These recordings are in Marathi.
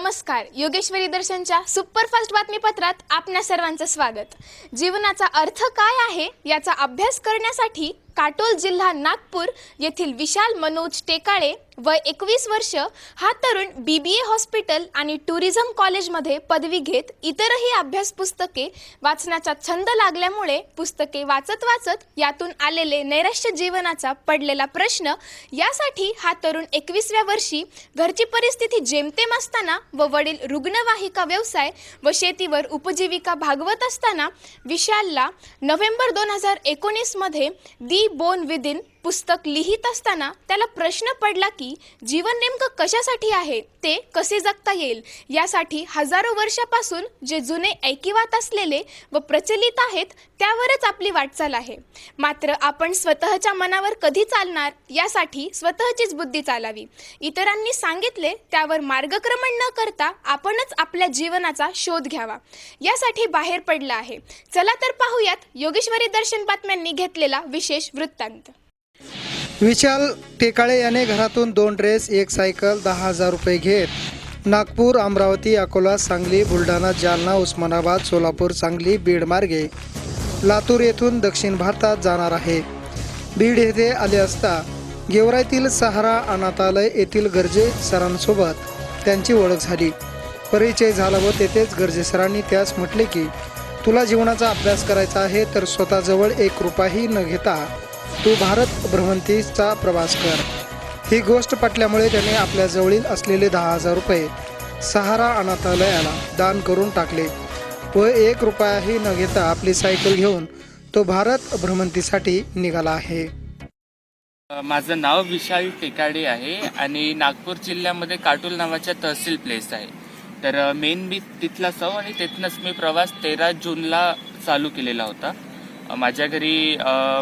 नमस्कार. योगेश्वरी दर्शनच्या सुपरफास्ट बातमीपत्रात आपल्या सर्वांचं स्वागत. जीवनाचा अर्थ काय आहे याचा अभ्यास करण्यासाठी काटोल जिल्हा नागपूर येथील विशाल मनोज टेकाळे वय एकवीस वर्ष हा तरुण बी बी ए हॉस्पिटल आणि टुरिझम कॉलेजमध्ये पदवी घेत इतरही अभ्यास पुस्तके वाचण्याचा छंद लागल्यामुळे पुस्तके वाचत वाचत यातून आलेले नैराश्य जीवनाचा पडलेला प्रश्न यासाठी हा तरुण एकवीसव्या वर्षी घरची परिस्थिती जेमतेम असताना व वडील रुग्णवाहिका व्यवसाय व शेतीवर उपजीविका भागवत असताना विशालला नोव्हेंबर दोन हजार एकोणीसमध्ये दी born within पुस्तक लिहित असताना त्याला प्रश्न पडला की जीवन नेमकं कशासाठी आहे? ते कसे जगता येईल? यासाठी हजारो वर्षापासून जे जुने ऐकिवात असलेले व प्रचलित आहेत त्यावरच आपली वाटचाल आहे. मात्र आपण स्वतःच्या मनावर कधी चालणार? यासाठी स्वतःचीच बुद्धी चालावी. इतरांनी सांगितले त्यावर मार्गक्रमण न करता आपणच आपल्या जीवनाचा शोध घ्यावा. यासाठी बाहेर पडला आहे. चला तर पाहूयात योगेश्वरी दर्शन बातम्यांनी घेतलेला विशेष वृत्तांत. विशाल टेकाळे याने घरातून दोन ड्रेस एक सायकल दहा हजार रुपये घेत. नागपूर अमरावती अकोला सांगली बुलढाणा जालना उस्मानाबाद सोलापूर सांगली बीड मार्गे. लातूर येथून दक्षिण भारतात जाणार आहे. बीड येथे आले असता गेवरायतील सहारा अनाथालय येथील गरजे सरांसोबत त्यांची ओळख झाली. परिचय झाला व तेथेच गरजे सरांनी त्यास म्हटले की तुला जीवनाचा अभ्यास करायचा आहे तर स्वतःजवळ एक रुपयाही न घेता तू भारत भ्रमंतीचा प्रवास कर. ही गोष्ट पटल्यामुळे त्याने आपल्या जवळील असलेले दहा हजार रुपये सहारा अनाथालयाला दान करून टाकले व एक रुपयाही न घेता आपली सायकल घेऊन तो भारत भ्रमंतीसाठी निघाला आहे. माझं नाव विशाल टेकाडे आहे आणि नागपूर जिल्ह्यामध्ये काटोल नावाच्या तहसील प्लेस आहे. तर मेन मी तिथला सव आणि तिथनंच मी प्रवास तेरा जूनला चालू केलेला होता. माझ्या घरी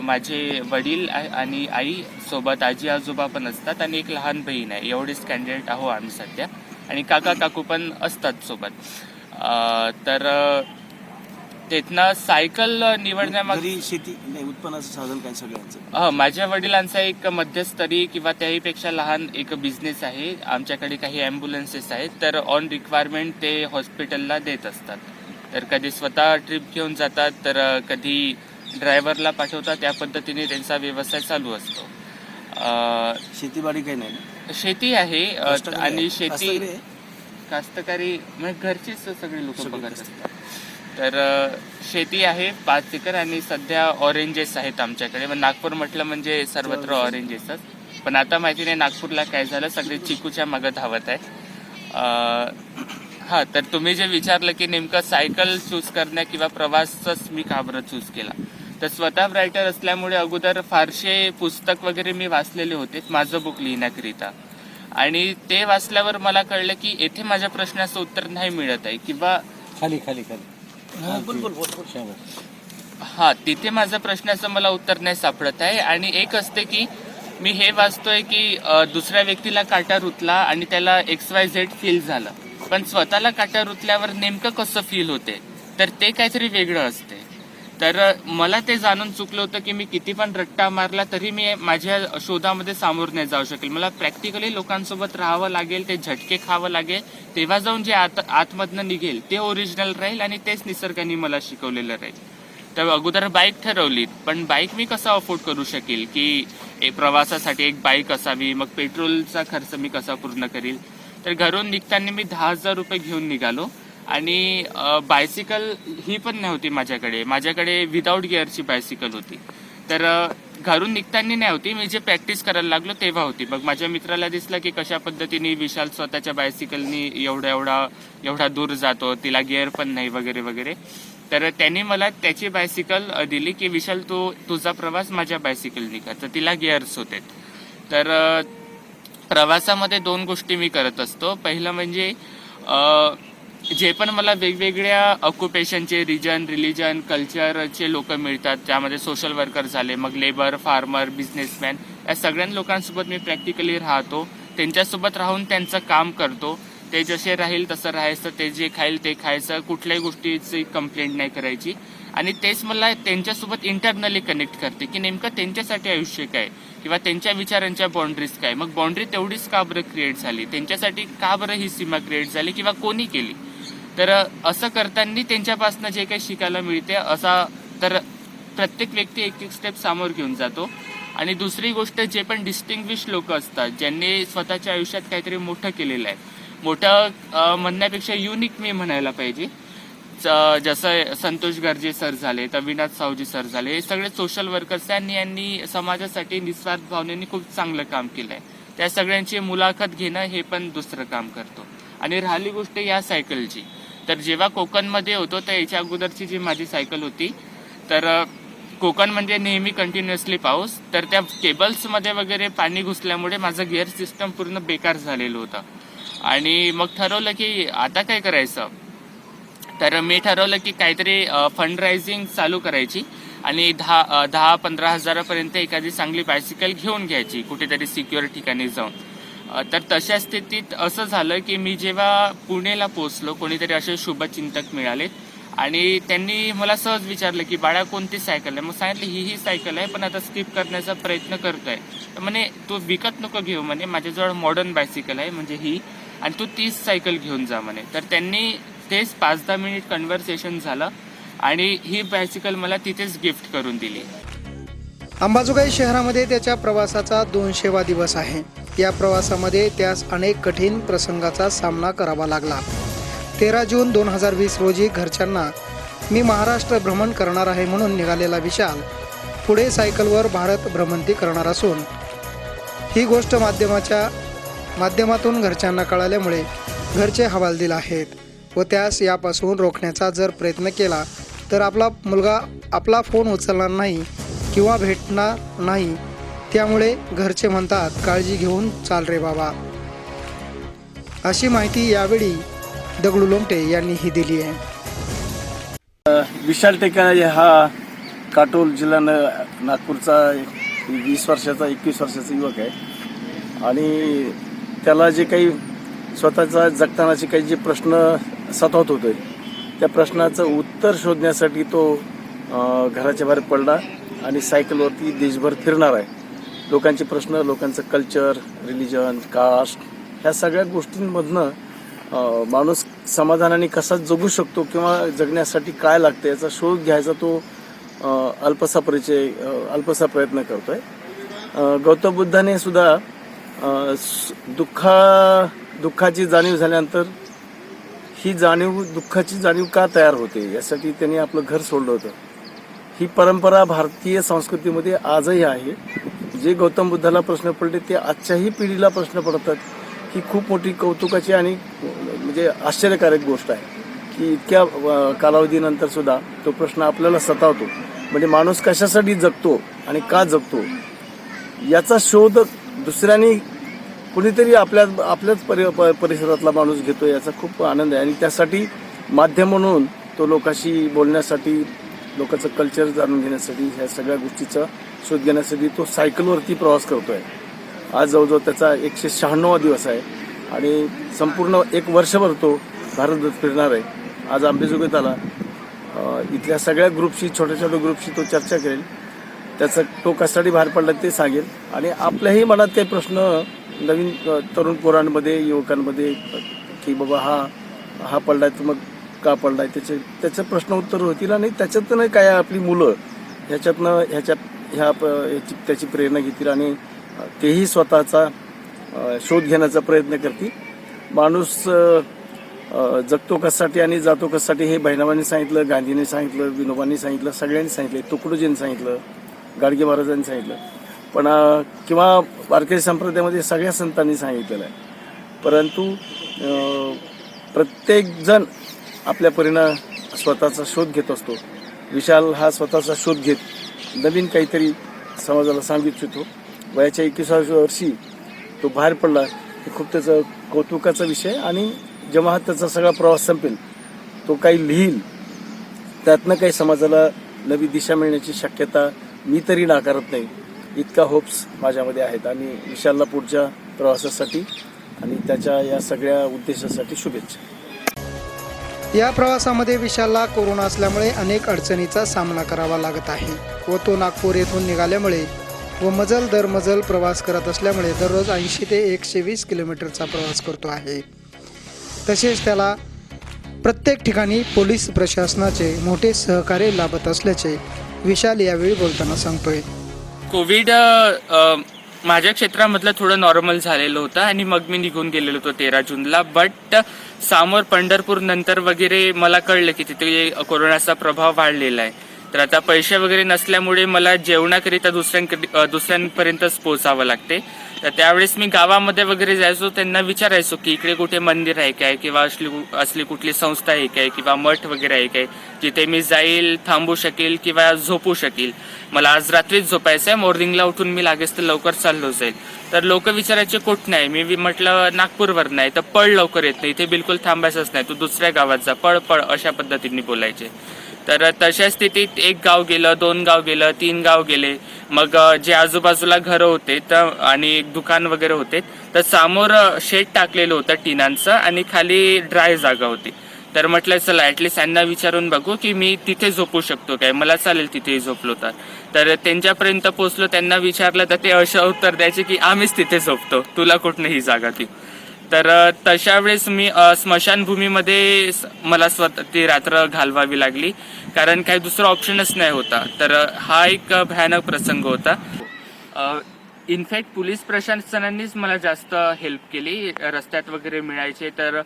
माझे वडील आणि आई सोबत आजी आजोबा पण असतात आणि एक लहान बहीण आहे. एवढीच कॅन्डिडेट आहो आम्ही सध्या. आणि काका काकू पण असतात सोबत. तर तिथनं सायकल निवडण्यामागे शेती नाही उत्पन्नाचं साधन काय सगळ्यांचं? हा माझ्या वडिलांचा एक मध्यस्तरी किंवा त्याहीपेक्षा लहान एक बिझनेस आहे. आमच्याकडे काही ॲम्ब्युलन्सेस आहेत. तर ऑन रिक्वायरमेंट ते हॉस्पिटलला देत असतात. तर कधी स्वतः ट्रिप घेऊन जातात. तर कधी ड्रायव्हरला पाठवतात त्या पद्धतीने त्यांचा व्यवसाय चालू असतो. शेतीबाडी काही नाही ना? शेती आहे आणि? शेती कास्तकरी म्हणजे घरचीच सगळी लोक बघत. असतात. तर शेती आहे पाच एकर आणि सध्या ऑरेंजेस आहेत आमच्याकडे. मग नागपूर म्हटलं म्हणजे सर्वत्र ऑरेंजेसच पण आता माहिती नाही नागपूरला काय झालं सगळे चिकूच्या मागं धावत आहे हा तर तुम्ही जे विचारलं की नेमकं सायकल चूज करण्या किंवा प्रवासच मी का बरं चूज केला? तर स्वतः रायटर असल्यामुळे अगोदर फारसे पुस्तक वगैरे मी वाचलेले होते माझं बुक लिहिण्याकरिता. आणि ते वाचल्यावर मला कळलं की येथे माझ्या प्रश्नाचं उत्तर नाही मिळत आहे किंवा खाली खाली खाली. हा, बोल बोल बोल बोल. शाबास. हा तिथे माझं प्रश्नाचं मला उत्तर नाही सापडत आहे. आणि एक असते की मी हे वाचतोय की दुसऱ्या व्यक्तीला काटा रुतला आणि त्याला एक्स वाय झेड फील झालं. पण स्वतःला काटा रुतल्यावर नेमकं कसं फील होते? तर ते काहीतरी वेगळं असते. तर मला ते जाणून चुकलं होतं की मी किती पण रट्टा मारला तरी मी माझ्या शोधामध्ये सामोर नाही जाऊ शकेल. मला प्रॅक्टिकली लोकांसोबत राहावं लागेल ते झटके खावं लागेल तेव्हा जाऊन जे आत आतमधनं निघेल ते ओरिजिनल राहील आणि तेच निसर्गाने मला शिकवलेलं राहील. तर अगोदर बाईक ठरवली पण बाईक मी कसा अफोर्ड करू शकेल की एक प्रवासासाठी एक बाईक असावी मग पेट्रोलचा खर्च मी कसा पूर्ण करील? तर घरून निघताना मी दहा हजार रुपये घेऊन निघालो. आणि बायसिकल ही पण नव्हती माझ्याकडे. माझ्याकडे विदाऊट गिअरची बायसिकल होती. तर घरून निघताना नाही होती. मी जे प्रॅक्टिस करायला लागलो तेव्हा होती. मग माझ्या मित्राला दिसलं की कशा पद्धतीने विशाल स्वतःच्या बायसिकलनी एवढा एवढा एवढा दूर जातो. तिला गिअर पण नाही वगैरे वगैरे. तर त्यांनी मला त्याची बायसिकल दिली की विशाल तू तुझा प्रवास माझ्या बायसिकलनी कर. तर तिला गिअर्स होते. तर प्रवासामध्ये दोन गोष्टी मी करत असतो. पहिलं म्हणजे जे पण मला वेगवेगळ्या ऑक्युपेशनचे रिजन रिलिजन कल्चरचे लोक मिळतात त्यामध्ये सोशल वर्कर झाले मग लेबर फार्मर बिझनेसमॅन या सगळ्या लोकांसोबत मी प्रॅक्टिकली राहतो. त्यांच्यासोबत राहून त्यांचं काम करतो. ते जसे राहील तसं राहायचं ते जे खाईल ते खायचं कुठल्याही गोष्टीची कंप्लेंट नाही करायची. आणि तेच मला त्यांच्यासोबत इंटरनली कनेक्ट करते की नेमकं त्यांच्यासाठी आयुष्य काय किंवा त्यांच्या विचारांच्या बाउंड्रीज काय मग बाउंड्री तेवढीच का बरं क्रिएट झाली? त्यांच्यासाठी का बरं ही सीमा क्रिएट झाली? किंवा कोणी केली? तर असं करताना त्यांच्यापासून जे काही शिकायला मिळते असा तर प्रत्येक व्यक्ती एक एक स्टेप समोर घेऊन जातो. आणि दुसरी गोष्ट जे पण डिस्टिंग्विश लोक असतात ज्यांनी स्वतःच्या आयुष्यात काहीतरी मोठं केलेलं आहे. मोठं म्हणण्यापेक्षा युनिक मी म्हणायला पाहिजे. च- जसं संतोष गर्जे सर झाले अविनाथ सावजी सर झाले हे सगळे सोशल वर्कर्स यांनी यांनी समाजासाठी निस्वार्थ भावनेने खूप चांगलं काम केलं आहे. त्या सगळ्यांची मुलाखत घेणं हे पण दुसरं काम करतो. आणि राहिली गोष्ट या सायकलची तर जेव्हा कोकणमध्ये होतो तर याच्या अगोदरची जी माझी सायकल होती तर कोकण म्हणजे नेहमी कंटिन्युअसली पाऊस तर त्या केबल्समध्ये वगैरे पाणी घुसल्यामुळे माझं गिअर सिस्टम पूर्ण बेकार झालेलं होतं. आणि मग ठरवलं की आता काय करायचं? तर मी ठरवलं की काहीतरी फंड रायझिंग चालू करायची आणि दहा दहा पंधरा हजारापर्यंत एखादी चांगली बायसिकल घेऊन घ्यायची कुठेतरी सिक्युअर ठिकाणी जाऊन. तर तशा स्थितीत असं झालं की मी जेव्हा पुणेला पोचलो कोणीतरी असे शुभचिंतक मिळाले आणि त्यांनी मला सहज विचारलं की बाळा कोणती सायकल आहे? मग सांगितलं ही ही सायकल आहे पण आता स्किप करण्याचा प्रयत्न करतोय. तर म्हणे तू विकत नको घेऊ म्हणे माझ्याजवळ मॉडर्न बायसिकल आहे म्हणजे ही आणि तू तीच सायकल घेऊन जा म्हणे. तर त्यांनी तेच पाच दहा मिनिट कन्व्हर्सेशन झालं आणि ही बायसिकल मला तिथेच गिफ्ट करून दिली. अंबाजोगाई शहरामध्ये त्याच्या प्रवासाचा दोनशेवा दिवस आहे. या प्रवासामध्ये त्यास अनेक कठीण प्रसंगाचा सामना करावा लागला. तेरा जून दोन हजार वीस रोजी घरच्यांना मी महाराष्ट्र भ्रमण करणार आहे म्हणून निघालेला विशाल पुढे सायकलवर भारत भ्रमंती करणार असून ही गोष्ट माध्यमाच्या माध्यमातून घरच्यांना कळाल्यामुळे घरचे हवालदिल आहेत व त्यास यापासून रोखण्याचा जर प्रयत्न केला तर आपला मुलगा आपला फोन उचलणार नाही किंवा भेटणार नाही त्यामुळे घरचे म्हणतात काळजी घेऊन चाल रे बाबा. अशी माहिती यावेळी दगडू लोमटे यांनी ही दिली आहे. विशाल टेकाळे हा काटोल जिल्हा नागपूरचा वीस वर्षाचा एकवीस वर्षाचा युवक आहे. आणि त्याला जे काही स्वतःचा जगतानाचे काही जे प्रश्न सतावत होते त्या प्रश्नाचं उत्तर शोधण्यासाठी तो घराच्या बाहेर पडला आणि सायकलवरती देशभर फिरणार आहे. लोकांचे प्रश्न लोकांचं कल्चर रिलिजन कास्ट ह्या सगळ्या गोष्टींमधनं माणूस समाधानाने कसा जगू शकतो किंवा जगण्यासाठी काय लागतं याचा शोध घ्यायचा तो अल्पसा परिचय अल्पसा प्रयत्न करतोय. आहे गौतम बुद्धाने सुद्धा दुःखा दुःखाची जाणीव झाल्यानंतर ही जाणीव दुःखाची जाणीव का तयार होते? यासाठी त्यांनी आपलं घर सोडलं होतं. ही परंपरा भारतीय संस्कृतीमध्ये आजही आहे. जे गौतम बुद्धाला प्रश्न पडले ते आजच्याही पिढीला प्रश्न पडतात ही खूप मोठी कौतुकाची आणि म्हणजे आश्चर्यकारक गोष्ट आहे. की इतक्या कालावधीनंतर सुद्धा तो प्रश्न आपल्याला सतावतो. म्हणजे माणूस कशासाठी जगतो आणि का जगतो? याचा शोध दुसऱ्यांनी कुणीतरी आपल्या आपल्याच परि प- परिसरातला माणूस घेतो याचा खूप आनंद आहे. आणि त्यासाठी माध्यम म्हणून तो लोकाशी बोलण्यासाठी लोकांचं कल्चर जाणून घेण्यासाठी ह्या सगळ्या गोष्टीचं शोध घेण्यासाठी तो सायकलवरती प्रवास करतोय. आज जवळजवळ त्याचा एकशे शहाण्णवा दिवस आहे आणि संपूर्ण एक वर्षभर तो भारतभर फिरणार आहे. आज आंबेजोगाईत आला. इथल्या सगळ्या ग्रुपशी छोट्या छोट्या ग्रुपशी तो चर्चा करेल. त्याचं तो कशासाठी बाहेर पडला ते सांगेल. आणि आपल्याही मनात काही प्रश्न नवीन तरुण पोरांमध्ये युवकांमध्ये की बाबा हा हा पडलाय तर मग का पडलाय? त्याचे त्याचं प्रश्न उत्तर होतील आणि त्याच्यातनं काय आपली मुलं ह्याच्यातनं ह्याच्यात ह्या प- त्याची प्रेरणा घेतील आणि तेही स्वतःचा शोध घेण्याचा प्रयत्न करतील. माणूस जगतो कशासाठी आणि जातो कशासाठी हे बहिणाबांनी सांगितलं गांधींनी सांगितलं विनोबांनी सांगितलं सगळ्यांनी सांगितलं तुकडोजींनी सांगितलं गाडगे महाराजांनी सांगितलं. पण किंवा वारकरी संप्रदायामध्ये सगळ्या संतांनी सांगितलेलं आहे. परंतु प्रत्येकजण आपल्या परीनं स्वतःचा शोध घेत असतो. विशाल हा स्वतःचा शोध घेत नवीन काहीतरी समाजाला सांगू इच्छितो वयाच्या एकविसाव्या वर्षी तो बाहेर पडला. हे खूप त्याचं कौतुकाचा विषय आणि जेव्हा हा त्याचा सगळा प्रवास संपेल. तो काही लिहील. त्यातनं काही समाजाला नवी दिशा मिळण्याची शक्यता मी तरी नाकारत नाही. इतका होप्स माझ्यामध्ये आहेत आणि विशालला पुढच्या प्रवासासाठी आणि त्याच्या या सगळ्या उद्देशासाठी शुभेच्छा. या प्रवासामध्ये विशालला कोरोना असल्यामुळे अनेक अडचणीचा सामना करावा लागत आहे व तो नागपूर येथून निघाल्यामुळे व मजल दर मजल प्रवास करत असल्यामुळे दररोज ऐंशी ते एकशे वीस किलोमीटरचा प्रवास करतो आहे. तसेच त्याला प्रत्येक ठिकाणी पोलीस प्रशासनाचे मोठे सहकार्य लाभत असल्याचे विशाल यावेळी बोलताना सांगतोय. कोविड माझ्या क्षेत्रामधलं थोडं नॉर्मल झालेलं होतं आणि मग मी निघून गेलेलो होतो तेरा जूनला. बट समोर पंढरपूर नंतर वगैरे मला कळलं की तिथे कोरोनाचा प्रभाव वाढलेला आहे. तर आता पैसे वगैरे नसल्यामुळे मला जेवणाकरिता दुसऱ्यांकडे दुसऱ्यांपर्यंतच पोहोचावं लागते. तर त्यावेळेस मी गावामध्ये वगैरे जायचो त्यांना विचारायचो की इकडे कुठे मंदिर आहे काय किंवा असली असली कुठली संस्था आहे काय किंवा मठ वगैरे आहे काय जिथे मी जाईल थांबू शकेल किंवा झोपू शकेल. मला आज रात्रीच झोपायचं आहे मॉर्निंगला उठून मी लागेच तर लवकर चाललो जाईल. तर लोक विचारायचे कुठं नाही? मी म्हटलं नागपूरवर नाही. तर पळ लवकर येत नाही इथे बिलकुल थांबायचंच नाही तू दुसऱ्या गावात जा पळ पळ अशा पद्धतीने बोलायचे. तर तशा स्थितीत एक गाव गेलं दोन गाव गेलं तीन गाव गेले. मग जे आजूबाजूला घरं होते तर आणि एक दुकान वगैरे होते तर समोर शेड टाकलेलं होतं टिनांचं आणि खाली ड्राय जागा होती. तर म्हटलं चला ॲटलिस्ट यांना विचारून बघू की मी तिथे झोपू शकतो काय. मला चालेल तिथेही झोपलो तर. तर त्यांच्यापर्यंत पोचलो त्यांना विचारलं तर ते असं उत्तर द्यायचे की आम्हीच तिथे झोपतो. तुला कुठनं ही जागा ती तर तशा वेळेस मी स्मशानभूमीमध्ये मला स्वतः ती रात्र घालवावी लागली. कारण काही दुसरा ऑप्शनच नाही होता. तर हा एक भयानक प्रसंग होता. इनफॅक्ट पोलीस प्रशासनानेच मला जास्त हेल्प केली. रस्त्यात वगैरे मिळायचे तर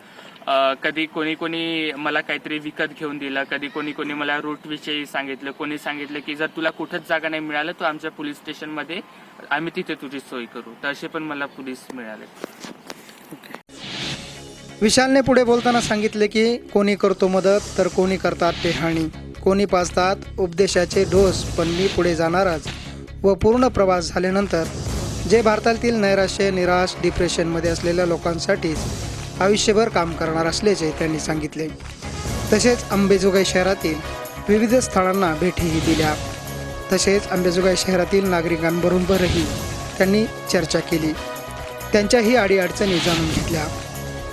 कधी कोणी कोणी मला काहीतरी विकत घेऊन दिलं. कधी कोणी कोणी मला रूटविषयी सांगितलं. कोणी सांगितलं की जर तुला कुठंच जागा नाही मिळालं तर आमच्या पोलीस स्टेशनमध्ये आम्ही तिथे तुझी सोय करू. तर असे पण मला पोलीस मिळाले. विशालने पुढे बोलताना सांगितले की कोणी करतो मदत तर कोणी करतात ते हानी कोणी पाजतात उपदेशाचे डोस पण मी पुढे जाणारच. व पूर्ण प्रवास झाल्यानंतर जे भारतातील नैराश्य निराश डिप्रेशनमध्ये असलेल्या लोकांसाठीच आयुष्यभर काम करणार असल्याचे त्यांनी सांगितले. तसेच अंबेजोगाई शहरातील विविध स्थळांना भेटीही दिल्या. तसेच अंबेजोगाई शहरातील नागरिकांबरोबरही त्यांनी चर्चा केली. त्यांच्याही अडीअडचणी जाणून घेतल्या.